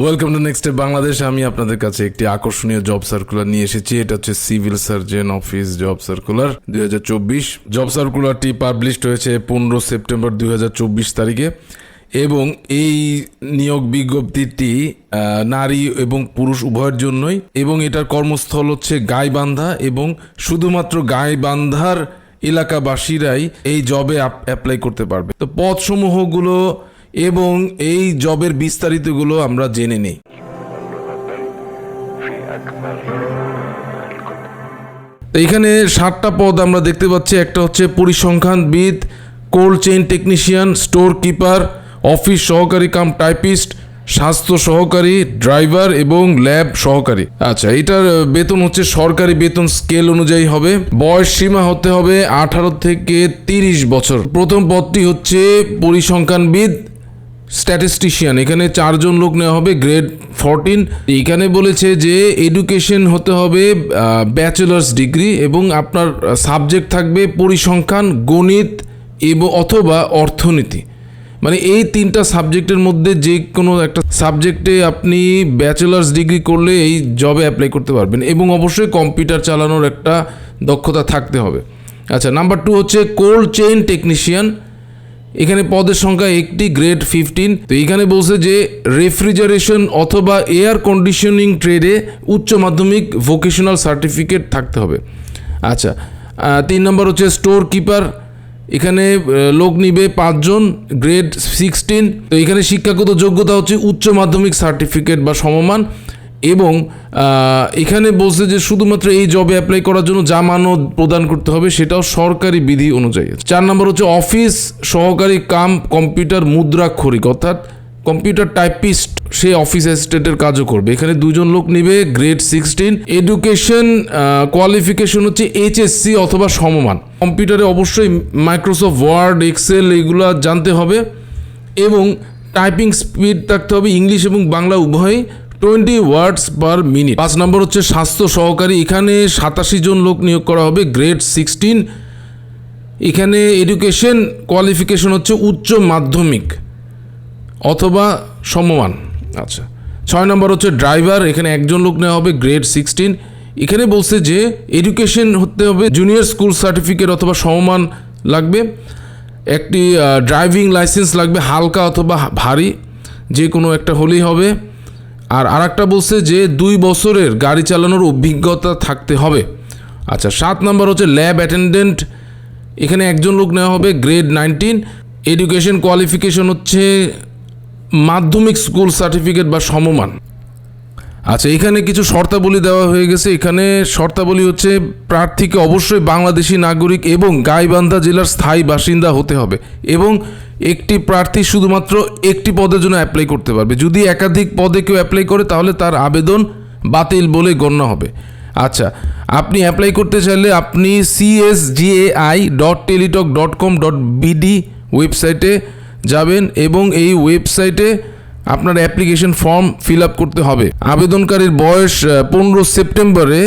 Welcome to next Bangladesh আমি আপনাদের কাছে একটি আকর্ষণীয় জব সার্কুলার নিয়ে এসেছি। এটা হচ্ছে civil surgeon office job circular দু হাজার চব্বিশ। জব সার্কুলারটি পাবলিশড হয়েছে পনেরো সেপ্টেম্বর দু হাজার চব্বিশ তারিখে এবং এই নিয়োগ বিজ্ঞপ্তিটি নারী এবং পুরুষ উভয়ের জন্যই এবং এটার কর্মস্থল হচ্ছে গাইবান্ধা এবং শুধুমাত্র গাইবান্ধার এলাকাবাসীরাই এই জবে অ্যাপ্লাই করতে পারবে। তো পদসমূহগুলো এবং এই জবের বিস্তারিতগুলো আমরা জেনে নেই। এইখানে সাতটা পদ আমরা দেখতে পাচ্ছি। একটা হচ্ছে পরিসংখ্যানবিদ, cold chain technician, store keeper, office সহকারী কাম টাইপিস্ট, স্বাস্থ্য সহকারী, ড্রাইভার এবং ল্যাব সহকারী। আচ্ছা এটার বেতন হচ্ছে সরকারি বেতন স্কেল অনুযায়ী হবে। বয়স সীমা হতে হবে আঠারো থেকে তিরিশ বছর। প্রথম পদটি হচ্ছে পরিসংখ্যানবিদ স্ট্যাটিস্টিশিয়ান এখানে চারজন লোক নেওয়া হবে গ্রেড ফোরটিন এখানে বলেছে যে এডুকেশন হতে হবে ব্যাচেলার্স ডিগ্রি এবং আপনার সাবজেক্ট থাকবে পরিসংখ্যান, গণিত এবং, অথবা অর্থনীতি। মানে এই তিনটা সাবজেক্টের মধ্যে যে কোনো একটা সাবজেক্টে আপনি ব্যাচেলার্স ডিগ্রি করলে এই জবে অ্যাপ্লাই করতে পারবেন এবং অবশ্যই কম্পিউটার চালানোর একটা দক্ষতা থাকতে হবে। আচ্ছা নাম্বার টু হচ্ছে কোল্ড চেইন টেকনিশিয়ান এখানে পদের সংখ্যা একটি গ্রেড ফিফটিন তো এখানে বলছে যে রেফ্রিজারেশন অথবা এয়ার কন্ডিশনিং ট্রেডে উচ্চ মাধ্যমিক ভোকেশনাল সার্টিফিকেট থাকতে হবে। আচ্ছা তিন নম্বর হচ্ছে স্টোর কিপার এখানে লোক নিবে পাঁচজন গ্রেড সিক্সটিন তো এখানে শিক্ষাগত যোগ্যতা হচ্ছে উচ্চ মাধ্যমিক সার্টিফিকেট বা সমমান। এবং এখানে বলছে যে শুধুমাত্র এই জবে অ্যাপ্লাই করার জন্য যা মানদ প্রদান করতে হবে সেটাও সরকারি বিধি অনুযায়ী চার নম্বর হচ্ছে অফিস সহকারী কাম কম্পিউটার মুদ্রাক্ষরিক, অর্থাৎ কম্পিউটার টাইপিস্ট সে অফিস অ্যাসিস্ট্যান্টের কাজও করবে। এখানে দুজন লোক নিবে গ্রেড সিক্সটিন এডুকেশন কোয়ালিফিকেশন হচ্ছে এইচএসসি অথবা সমমান। কম্পিউটারে অবশ্যই মাইক্রোসফট ওয়ার্ড এক্সেল এগুলো জানতে হবে এবং টাইপিং স্পিড থাকতে হবে ইংলিশ এবং বাংলা উভয়ই। Twenty words per minute. পাঁচ নম্বর হচ্ছে স্বাস্থ্য সহকারী। এখানে সাতাশি জন লোক নিয়োগ করা হবে, গ্রেড সিক্সটিন। এখানে এডুকেশন কোয়ালিফিকেশন হচ্ছে উচ্চ মাধ্যমিক অথবা সমমান। আচ্ছা ছয় নম্বর হচ্ছে ড্রাইভার। এখানে একজন লোক নেওয়া হবে, গ্রেড সিক্সটিন। এখানে বলছে যে এডুকেশন হতে হবে, জুনিয়র স্কুল সার্টিফিকেট অথবা সমমান লাগবে। একটি ড্রাইভিং লাইসেন্স লাগবে, হালকা অথবা ভারী, যে কোনো একটা হলেই হবে। আর আর একটা বলছে যে দুই বছরের গাড়ি চালানোর অভিজ্ঞতা থাকতে হবে। আচ্ছা সাত নম্বর হচ্ছে ল্যাব অ্যাটেন্ডেন্ট, এখানে একজন লোক নেওয়া হবে, গ্রেড নাইনটিন। এডুকেশন কোয়ালিফিকেশন হচ্ছে মাধ্যমিক স্কুল সার্টিফিকেট বা সমমান। আচ্ছা এখানে কিছু শর্তাবলী দেওয়া হয়ে গেছে। এখানে শর্তাবলী হচ্ছে, প্রার্থীকে অবশ্যই বাংলাদেশি নাগরিক এবং গাইবান্ধা জেলার স্থায়ী বাসিন্দা হতে হবে এবং একটি প্রার্থী শুধুমাত্র একটি পদের জন্য অ্যাপ্লাই করতে পারবে। যদি একাধিক পদে কেউ অ্যাপ্লাই করে, তাহলে তার আবেদন বাতিল বলে গণ্য হবে। আচ্ছা আপনি অ্যাপ্লাই করতে চাইলে আপনি CSGAI dot Teletalk dot com dot BD ওয়েবসাইটে যাবেন এবং এই ওয়েবসাইটে আপনার অ্যাপ্লিকেশন ফর্ম ফিল আপ করতে হবে। আবেদনকারীর বয়স পনেরো সেপ্টেম্বরে,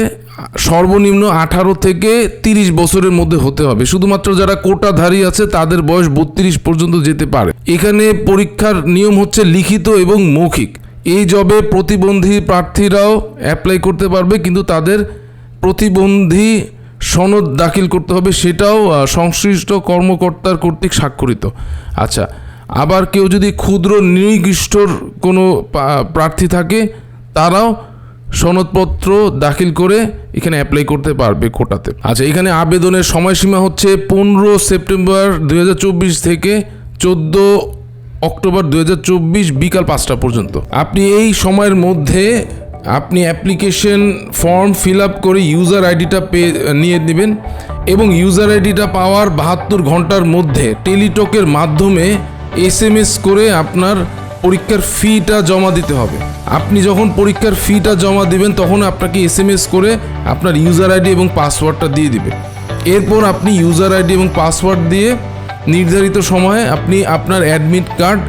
সর্বনিম্ন আঠারো থেকে তিরিশ বছরের মধ্যে হতে হবে। শুধুমাত্র যারা কোটাধারী আছে, তাদের বয়স বত্রিশ পর্যন্ত যেতে পারে। এখানে পরীক্ষার নিয়ম হচ্ছে লিখিত এবং মৌখিক। এই জবে প্রতিবন্ধী প্রার্থীরাও অ্যাপ্লাই করতে পারবে, কিন্তু তাদের প্রতিবন্ধী সনদ দাখিল করতে হবে, সেটাও সংশ্লিষ্ট কর্মকর্তার কর্তৃক স্বাক্ষরিত। আচ্ছা আবার কেউ যদি ক্ষুদ্র নির্দিষ্টর কোনো প্রার্থী থাকে, তারাও সনদপত্র দাখিল করে এখানে অ্যাপ্লাই করতে পারবে কোটাতে। আচ্ছা এখানে আবেদনের সময়সীমা হচ্ছে পনেরো সেপ্টেম্বর দু হাজার চব্বিশ থেকে চোদ্দ অক্টোবর দু হাজার চব্বিশ বিকাল পাঁচটা পর্যন্ত। আপনি এই সময়ের মধ্যে আপনি অ্যাপ্লিকেশন ফর্ম ফিল আপ করে ইউজার আইডিটা পেয়ে নিয়ে নেবেন এবং ইউজার আইডিটা পাওয়ার বাহাত্তর ঘণ্টার মধ্যে টেলিটকের মাধ্যমে এস করে আপনার পরীক্ষার ফিটা জমা দিতে হবে। আপনি যখন পরীক্ষার ফিটা জমা দিবেন, তখন আপনাকে এস করে আপনার ইউজার আইডি এবং পাসওয়ার্ডটা দিয়ে দিবে। এরপর আপনি ইউজার আইডি এবং পাসওয়ার্ড দিয়ে নির্ধারিত সময়ে আপনি আপনার অ্যাডমিট কার্ড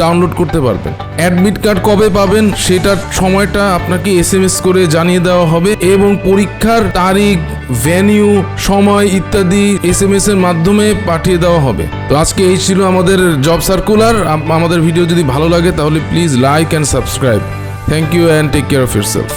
ডাউনলোড করতে পারবেন। অ্যাডমিট কার্ড কবে পাবেন সেটার সময়টা আপনাকে এস এম এস করে জানিয়ে দেওয়া হবে এবং পরীক্ষার তারিখ ভেনিউ সময় ইত্যাদি এস এম এস এর মাধ্যমে পাঠিয়ে দেওয়া হবে। তো আজকে এই ছিল আমাদের জব সার্কুলার আমাদের ভিডিও যদি ভালো লাগে তাহলে please like and subscribe thank you and take care of yourself